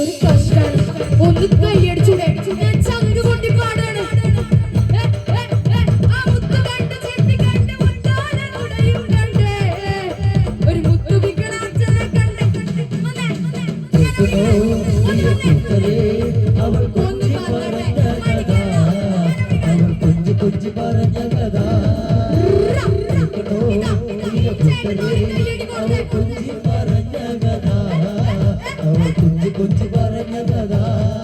അതൊരു കഷ്ടാണ്. ഒന്ന് കൈയടിച്ചൂടെ ഞാൻ ചങ്ക് കൊണ്ടി പാടാണ് അവൾ കൊഞ്ചി പറഞ്ഞതാ അവൾ കൊഞ്ചി കൊഞ്ചി പറഞ്ഞതാ కొంచెం గుచ్చి కదా.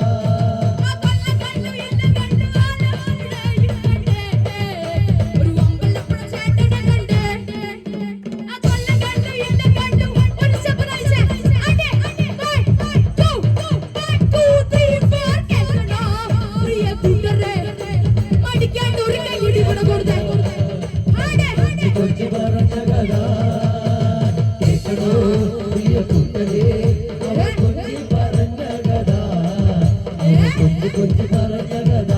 వచ్చి పరచగదా